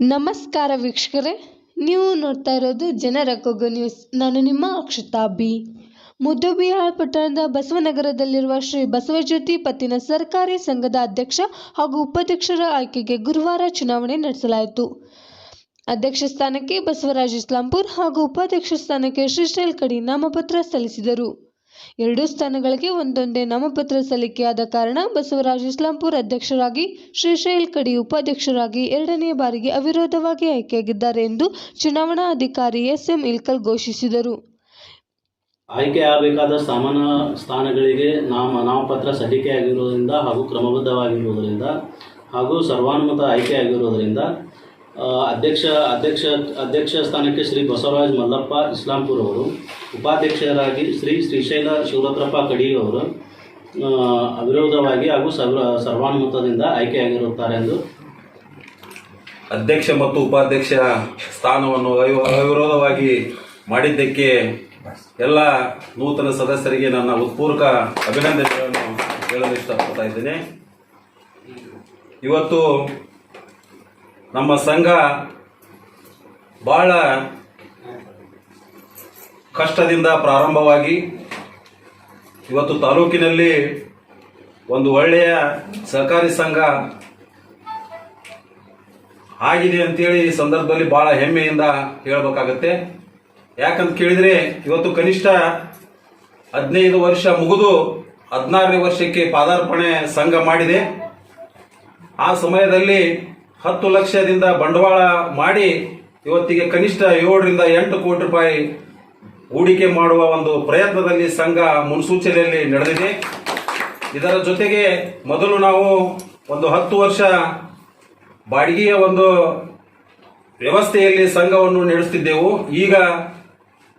ನಮಸ್ಕಾರ ವೀಕ್ಷಕರೇ, ನೀವು ನೋಡ್ತಾ ಇರೋದು ಜನರ ಕೊಗ್ಗು ನ್ಯೂಸ್. ನಾನು ನಿಮ್ಮ ಅಕ್ಷತಾ ಬಿ. ಮುದ್ದಬಿಹಾಳ್ ಪಟ್ಟಣದ ಬಸವನಗರದಲ್ಲಿರುವ ಶ್ರೀ ಬಸವಜ್ಯೋತಿ ಪತ್ತಿನ ಸರ್ಕಾರಿ ಸಂಘದ ಅಧ್ಯಕ್ಷ ಹಾಗೂ ಉಪಾಧ್ಯಕ್ಷರ ಆಯ್ಕೆಗೆ ಗುರುವಾರ ಚುನಾವಣೆ ನಡೆಸಲಾಯಿತು. ಅಧ್ಯಕ್ಷ ಸ್ಥಾನಕ್ಕೆ ಬಸವರಾಜ್ ಇಸ್ಲಾಂಪುರ್ ಹಾಗೂ ಉಪಾಧ್ಯಕ್ಷ ಸ್ಥಾನಕ್ಕೆ ಶ್ರೀಶೈಲ್ ಕಡಿ ನಾಮಪತ್ರ ಸಲ್ಲಿಸಿದರು. ಎರಡೂ ಸ್ಥಾನಗಳಿಗೆ ಒಂದೊಂದೇ ನಾಮಪತ್ರ ಸಲ್ಲಿಕೆಯಾದ ಕಾರಣ ಬಸವರಾಜ್ ಇಸ್ಲಾಂಪುರ್ ಅಧ್ಯಕ್ಷರಾಗಿ, ಶ್ರೀಶೈಲ್ ಕಡಿ ಉಪಾಧ್ಯಕ್ಷರಾಗಿ ಎರಡನೇ ಬಾರಿಗೆ ಅವಿರೋಧವಾಗಿ ಆಯ್ಕೆಯಾಗಿದ್ದಾರೆ ಎಂದು ಚುನಾವಣಾ ಅಧಿಕಾರಿ ಎಸ್ ಎಂ ಇಲ್ಕಲ್ ಘೋಷಿಸಿದರು. ಆಯ್ಕೆ ಆಗಬೇಕಾದ ಸಾಮಾನ್ಯ ಸ್ಥಾನಗಳಿಗೆ ನಾಮ, ನಾಮಪತ್ರ ಸಲ್ಲಿಕೆಯಾಗಿರುವುದರಿಂದ ಹಾಗೂ ಕ್ರಮಬದ್ಧವಾಗಿರುವುದರಿಂದ ಹಾಗೂ ಸರ್ವಾನುಮತ ಆಯ್ಕೆಯಾಗಿರುವುದರಿಂದ ಅಧ್ಯಕ್ಷ ಅಧ್ಯಕ್ಷ ಅಧ್ಯಕ್ಷ ಸ್ಥಾನಕ್ಕೆ ಶ್ರೀ ಬಸವರಾಜ್ ಮಲ್ಲಪ್ಪ ಇಸ್ಲಾಂಪುರ್ ಅವರು ಉಪಾಧ್ಯಕ್ಷರಾಗಿ ಶ್ರೀ ಶ್ರೀಶೈಲ ಶಿವರತ್ನಪ್ಪ ಕಡಿ ಅವರು ಆ, ಅವಿರೋಧವಾಗಿ ಹಾಗೂ ಸರ್ವ ಸರ್ವಾನುಮತದಿಂದ ಆಯ್ಕೆಯಾಗಿರುತ್ತಾರೆ ಎಂದು. ಅಧ್ಯಕ್ಷ ಮತ್ತು ಉಪಾಧ್ಯಕ್ಷ ಸ್ಥಾನವನ್ನು ಅವಿ- ಅವಿರೋಧವಾಗಿ ಮಾಡಿದ್ದಕ್ಕೆ ಎಲ್ಲ ನೂತನ ಸದಸ್ಯರಿಗೆ ನನ್ನ ಉತ್ಪೂರ್ವಕ ಅಭಿನಂದನೆಗಳನ್ನು ಹೇಳಲು ಇಷ್ಟಪಡ್ತಾ ಇದ್ದೇನೆ. ಇವತ್ತು ನಮ್ಮ ಸಂಘ ಬಹಳ ಕಷ್ಟದಿಂದ ಪ್ರಾರಂಭವಾಗಿ ಇವತ್ತು ತಾಲೂಕಿನಲ್ಲಿ ಒಂದು ಒಳ್ಳೆಯ ಸಹಕಾರಿ ಸಂಘ ಆಗಿದೆ ಅಂತೇಳಿ ಈ ಸಂದರ್ಭದಲ್ಲಿ ಬಹಳ ಹೆಮ್ಮೆಯಿಂದ ಹೇಳಬೇಕಾಗತ್ತೆ. ಯಾಕಂತ ಕೇಳಿದ್ರೆ ಇವತ್ತು ಕನಿಷ್ಠ ಹದಿನೈದು ವರ್ಷ ಮುಗಿದು ಹದಿನಾರನೇ ವರ್ಷಕ್ಕೆ ಪಾದಾರ್ಪಣೆ ಸಂಘ ಮಾಡಿದೆ. ಆ ಸಮಯದಲ್ಲಿ ಹತ್ತು ಲಕ್ಷದಿಂದ ಬಂಡವಾಳ ಮಾಡಿ ಇವತ್ತಿಗೆ ಕನಿಷ್ಠ ಏಳರಿಂದ ಎಂಟು ಕೋಟಿ ರೂಪಾಯಿ ಹೂಡಿಕೆ ಮಾಡುವ ಒಂದು ಪ್ರಯತ್ನದಲ್ಲಿ ಸಂಘ ಮುನ್ಸೂಚನೆಯಲ್ಲಿ ನಡೆದಿದೆ. ಇದರ ಜೊತೆಗೆ ಮೊದಲು ನಾವು ಒಂದು ಹತ್ತು ವರ್ಷ ಬಾಡಿಗೆಯ ಒಂದು ವ್ಯವಸ್ಥೆಯಲ್ಲಿ ಸಂಘವನ್ನು ನಡೆಸುತ್ತಿದ್ದೆವು ಈಗ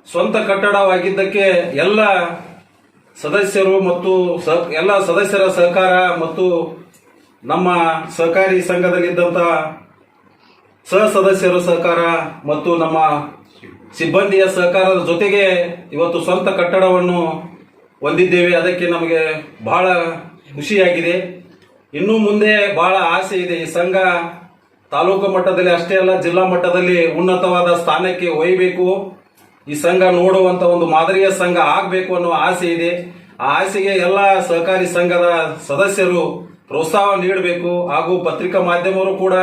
ಸ್ವಂತ ಕಟ್ಟಡವಾಗಿದ್ದಕ್ಕೆ ಎಲ್ಲ ಸದಸ್ಯರು ಮತ್ತು ಸ- ಎಲ್ಲ ಸದಸ್ಯರ ಸಹಕಾರ ಮತ್ತು ನಮ್ಮ ಸಹಕಾರಿ ಸಂಘದಲ್ಲಿದ್ದಂಥ ಸಹ ಸದಸ್ಯರ ಸಹಕಾರ ಮತ್ತು ನಮ್ಮ ಸಿಬ್ಬಂದಿಯ ಸಹಕಾರದ ಜೊತೆಗೆ ಇವತ್ತು ಸ್ವಂತ ಕಟ್ಟಡವನ್ನು ಹೊಂದಿದ್ದೇವೆ. ಅದಕ್ಕೆ ನಮಗೆ ಬಹಳ ಖುಷಿಯಾಗಿದೆ. ಇನ್ನು ಮುಂದೆ ಬಹಳ ಆಸೆ ಇದೆ. ಈ ಸಂಘ ತಾಲೂಕು ಮಟ್ಟದಲ್ಲಿ ಅಷ್ಟೇ ಅಲ್ಲ, ಜಿಲ್ಲಾ ಮಟ್ಟದಲ್ಲಿ ಉನ್ನತವಾದ ಸ್ಥಾನಕ್ಕೆ ಒಯ್ಯಬೇಕು ಈ ಸಂಘ ನೋಡುವಂತ ಒಂದು ಮಾದರಿಯ ಸಂಘ ಆಗಬೇಕು ಅನ್ನೋ ಆಸೆ ಇದೆ. ಆ ಆಸೆಗೆ ಎಲ್ಲ ಸಹಕಾರಿ ಸಂಘದ ಸದಸ್ಯರು ಪ್ರೋತ್ಸಾಹ ನೀಡಬೇಕು ಹಾಗೂ ಪತ್ರಿಕಾ ಮಾಧ್ಯಮರು ಕೂಡ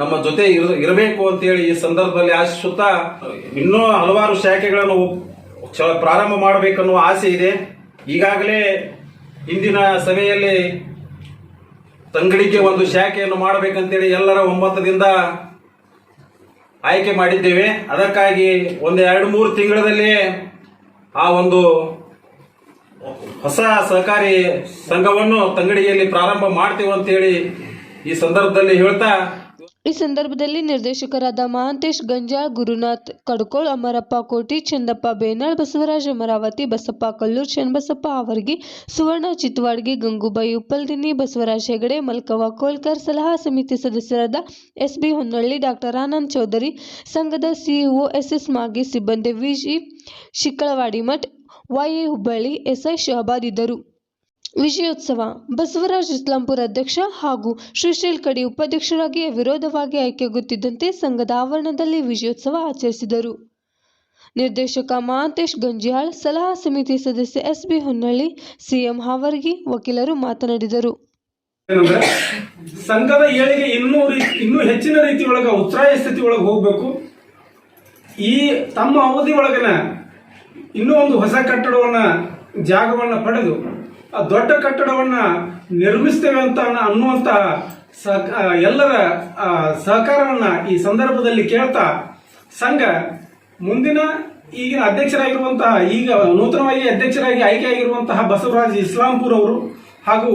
ನಮ್ಮ ಜೊತೆ ಇರಬೇಕು ಇರಬೇಕು ಅಂತೇಳಿ ಈ ಸಂದರ್ಭದಲ್ಲಿ ಆಶಿಸುತ್ತಾ ಇನ್ನೂ ಹಲವಾರು ಶಾಖೆಗಳನ್ನು ಪ್ರಾರಂಭ ಮಾಡಬೇಕನ್ನುವ ಆಸೆ ಇದೆ. ಈಗಾಗಲೇ ಇಂದಿನ ಸಭೆಯಲ್ಲಿ ತಂಗಡಿಗೆ ಒಂದು ಶಾಖೆಯನ್ನು ಮಾಡಬೇಕಂತೇಳಿ ಎಲ್ಲರ ಒಮ್ಮತದಿಂದ ಆಯ್ಕೆ ಮಾಡಿದ್ದೇವೆ. ಅದಕ್ಕಾಗಿ ಒಂದು ಎರಡು ಮೂರು ತಿಂಗಳಲ್ಲಿ ಆ ಒಂದು ಹೊಸ ಸಹಕಾರಿ ಸಂಘವನ್ನು ತಂಗಡಿಯಲ್ಲಿ ಪ್ರಾರಂಭ ಮಾಡ್ತೀವಿ ಅಂತ ಹೇಳಿ ಈ ಸಂದರ್ಭದಲ್ಲಿ ಹೇಳ್ತಾ ಈ ಸಂದರ್ಭದಲ್ಲಿ ನಿರ್ದೇಶಕರಾದ ಮಹಾಂತೇಶ್ ಗಂಜಾ, ಗುರುನಾಥ್ ಕಡ್ಕೋಳ್, ಅಮರಪ್ಪ ಕೋಟಿ, ಚಂದಪ್ಪ ಬೇನಾಳ್, ಬಸವರಾಜ್ ಅಮರಾವತಿ, ಬಸಪ್ಪ ಕಲ್ಲೂರ್ ಚನ್ನಬಸಪ್ಪ ಆವರ್ಗಿ, ಸುವರ್ಣ ಚಿತ್ವಾಡ್ಗಿ ಗಂಗೂಬಾಯಿ ಉಪ್ಪಲ್ದಿನ್ನಿ, ಬಸವರಾಜ್ ಹೆಗಡೆ ಮಲ್ಕವ ಕೋಲ್ಕರ್ ಸಲಹಾ ಸಮಿತಿ ಸದಸ್ಯರಾದ S B Honnalli, doctor Anand Chaudhari, ಸಂಘದ ಸಿಇಒ ಎಸ್ ಎಸ್ ಮಾಗಿ ಸಿಬ್ಬಂದಿ V G Shikkalavadi Math Y A Hubballi SI Shahabad ಇದ್ದರು. ವಿಜಯೋತ್ಸವ, ಬಸವರಾಜ್ ಇಸ್ಲಾಂಪುರ್ ಅಧ್ಯಕ್ಷ ಹಾಗೂ ಶ್ರೀಶೈಲ್ ಕಡಿ ಉಪಾಧ್ಯಕ್ಷರಾಗಿ ವಿರೋಧವಾಗಿ ಆಯ್ಕೆಯಾಗುತ್ತಿದ್ದಂತೆ ಸಂಘದ ಆವರಣದಲ್ಲಿ ವಿಜಯೋತ್ಸವ ಆಚರಿಸಿದರು. ನಿರ್ದೇಶಕ ಮಹಾಂತೇಶ್ ಗಂಜಿಯಾಳ್, ಸಲಹಾ ಸಮಿತಿ ಸದಸ್ಯ S B Honnalli C M Havargi, ವಕೀಲರು ಮಾತನಾಡಿದರು. ಸಂಘದ ಏಳಿಗೆ ಇನ್ನೂ ಇನ್ನೂ ಹೆಚ್ಚಿನ ರೀತಿ ಒಳಗ ಉತ್ಸಾಹ ಸ್ಥಿತಿ ಒಳಗೆ ಹೋಗ್ಬೇಕು. ಈ ತಮ್ಮ ಅವಧಿ ಒಳಗನ ಇನ್ನೂ ಒಂದು ಹೊಸ ಕಟ್ಟಡವನ್ನ ಜಾಗವನ್ನ ಪಡೆದು ಆ ದೊಡ್ಡ ಕಟ್ಟಡವನ್ನ ನಿರ್ಮಿಸ್ತೇವೆ ಅಂತ ಅನ್ನುವಂತಹ ಅನ್ನುವಂತ ಸಹಕ- ಎಲ್ಲರ ಸಹಕಾರವನ್ನ ಈ ಸಂದರ್ಭದಲ್ಲಿ ಕೇಳ್ತಾ ಸಂಘ ಮುಂದಿನ ಈಗಿನ ಅಧ್ಯಕ್ಷರಾಗಿರುವಂತಹ ಈಗ ನೂತನವಾಗಿ ಅಧ್ಯಕ್ಷರಾಗಿ ಆಯ್ಕೆಯಾಗಿರುವಂತಹ ಬಸವರಾಜ್ ಇಸ್ಲಾಂಪುರ್ ಅವರು ಹಾಗೂ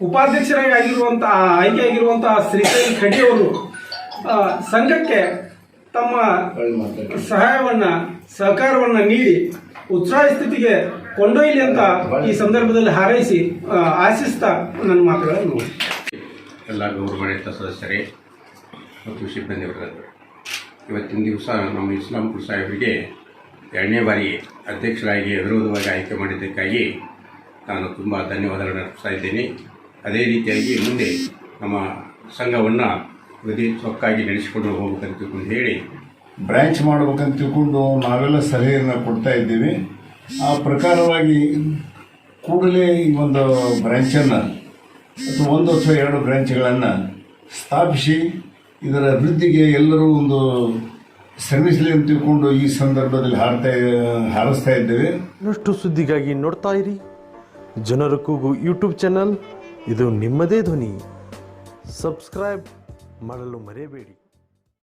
ಉಪಾಧ್ಯಕ್ಷರಾಗಿ ಆಗಿರುವಂತಹ ಆಯ್ಕೆಯಾಗಿರುವಂತಹ ಶ್ರೀಶೈಲ್ ಖಡಿ ಅವರು ಸಂಘಕ್ಕೆ ತಮ್ಮ ಸಹಾಯವನ್ನ ಸಹಕಾರವನ್ನ ನೀಡಿ ಉತ್ಸಾಹ ಸ್ಥಿತಿಗೆ ಕೊಂಡೊಯ್ಯಲಿ ಅಂತ ಈ ಸಂದರ್ಭದಲ್ಲಿ ಹಾರೈಸಿ ಆಶಿಸ್ತಾ ನನ್ನ ಮಾತುಗಳನ್ನು ಎಲ್ಲ ಗೌರವಾನ್ವಿತ ಸದಸ್ಯರೇ ಮತ್ತು ಸಿಬ್ಬಂದಿ ವರ್ಗದವರು ಇವತ್ತಿನ ದಿವಸ ನಮ್ಮ ಇಸ್ಲಾಂಪುರ್ ಸಾಹೇಬರಿಗೆ ಎರಡನೇ ಬಾರಿ ಅಧ್ಯಕ್ಷರಾಗಿ ಅವಿರೋಧವಾಗಿ ಆಯ್ಕೆ ಮಾಡಿದ್ದಕ್ಕಾಗಿ ನಾನು ತುಂಬ ಧನ್ಯವಾದಗಳನ್ನು ಅರ್ಪಿಸ್ತಾ ಇದ್ದೇನೆ. ಅದೇ ರೀತಿಯಾಗಿ ಮುಂದೆ ನಮ್ಮ ಸಂಘವನ್ನು ಹೃದಯ ಸೊಕ್ಕಾಗಿ ನಡೆಸಿಕೊಂಡು ಹೋಗಬೇಕಂತ ಹೇಳಿ ಬ್ರ್ಯಾಂಚ್ ಮಾಡ್ಬೇಕಂತ ತಿಳ್ಕೊಂಡು ನಾವೆಲ್ಲ ಸಲಹೆಯನ್ನು ಕೊಡ್ತಾ ಇದ್ದೀವಿ. ಆ ಪ್ರಕಾರವಾಗಿ ಕೂಡಲೇ ಈ ಒಂದು ಬ್ರ್ಯಾಂಚನ್ನು ಅಥವಾ ಒಂದು ಅಥವಾ ಎರಡು ಬ್ರ್ಯಾಂಚ್ಗಳನ್ನು ಸ್ಥಾಪಿಸಿ ಇದರ ಅಭಿವೃದ್ಧಿಗೆ ಎಲ್ಲರೂ ಒಂದು ಶ್ರಮಿಸಲಿ ಅಂತ ತಿಳ್ಕೊಂಡು ಈ ಸಂದರ್ಭದಲ್ಲಿ ಹಾಡ್ತಾ ಹಾರಿಸ್ತಾ ಇದ್ದೇವೆ. ಇನ್ನಷ್ಟು ಸುದ್ದಿಗಾಗಿ ನೋಡ್ತಾ ಇರಿ. ಜನರ ಕೂಗು ಯೂಟ್ಯೂಬ್ ಚಾನಲ್. ಇದು ನಿಮ್ಮದೇ ಧ್ವನಿ. ಸಬ್ಸ್ಕ್ರೈಬ್ ಮಾಡಲು ಮರೆಯಬೇಡಿ.